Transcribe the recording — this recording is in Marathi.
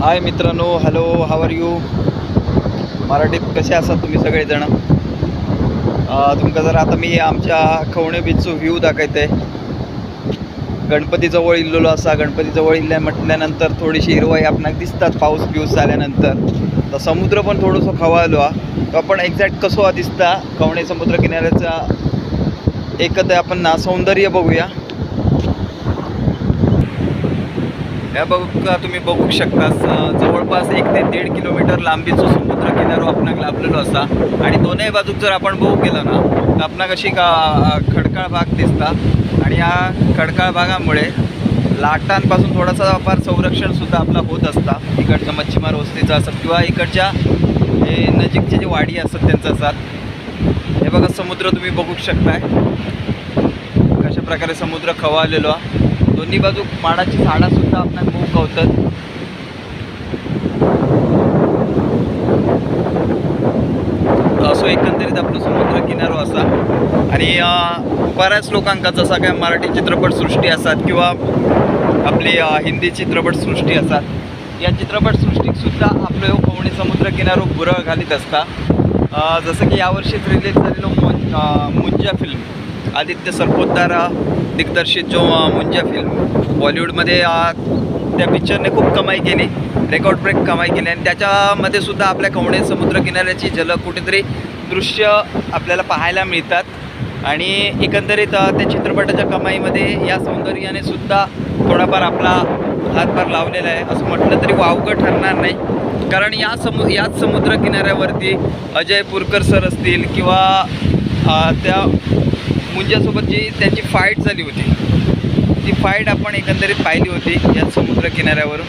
हाय मित्रांनो हॅलो हाव आर यू मराठीत कसे असतात तुम्ही सगळेजण? तुमका जर आता मी आमच्या खवणे बीचचो व्ह्यू दाखयते गणपतीजवळ इल्लेलो असा गणपतीजवळ इल्ल्या म्हटल्यानंतर थोडीशी हिरवाई आपणाक दिसतात पाऊस पिऊस झाल्यानंतर. तर समुद्र पण थोडंसं खवायलो हा. तो आपण एक्झॅक्ट कसो हा दिसता? खवणे समुद्र किनाऱ्याचा एकत आपण ना सौंदर्य बघूया. या बघू का तुम्ही बघू शकता जवळपास एक ते दीड किलोमीटर लांबीचो समुद्र किनारो आपणाक लाभलेलो असा. आणि दोन्ही बाजूक जर आपण बघू गेलो ना तर आपणाक अशी का खडकाळ भाग दिसता. आणि या खडकाळ भागामुळे लाटांपासून थोडासा फार संरक्षणसुद्धा आपला होत असता. इकडच्या मच्छीमार वस्तीचं असत किंवा इकडच्या हे नजीकचे जे वाडी असतात त्यांचं असतात हे बघा समुद्र तुम्ही बघू शकताय. कशा प्रकारे समुद्र खवालेलो आहे दोन्ही बाजू माडाची झाडा सुद्धा आपण खूप गवतात. असो एकंदरीत आपलं समुद्र किनारो असा. आणि बऱ्याच लोकांका जसा काय मराठी चित्रपटसृष्टी असतात किंवा आपली हिंदी हिंदी चित्रपटसृष्टी असतात या चित्रपटसृष्टीक सुद्धा आपलं पवणी कोवणी समुद्र किनारो बुरळ घालीत असता जसं की यावर्षीच रिलीज झालेलो मुंजा फिल्म आदित्य सरपोतदार दिग्दर्शित जो मुंजा फिल्म बॉलिवूडमध्ये त्या पिक्चरने खूप कमाई केली. रेकॉर्ड ब्रेक कमाई केली. आणि त्याच्यामध्ये सुद्धा आपल्या कवणे समुद्र किनाऱ्याची झलक कुठेतरी दृश्य आपल्याला पाहायला मिळतात. आणि एकंदरीत त्या चित्रपटाच्या कमाईमध्ये या सौंदर्याने सुद्धा थोडाफार आपला हातभार लावलेला आहे. असं म्हटलं तरी वावगं ठरणार नाही. कारण या समु याच समुद्र किनाऱ्यावरती अजय पुरकर सर असतील किंवा त्या मुंजासोबत जी त्यांची फाईट झाली होती ती फाईट आपण एकंदरीत पाहिली होती या समुद्र किनाऱ्यावरून.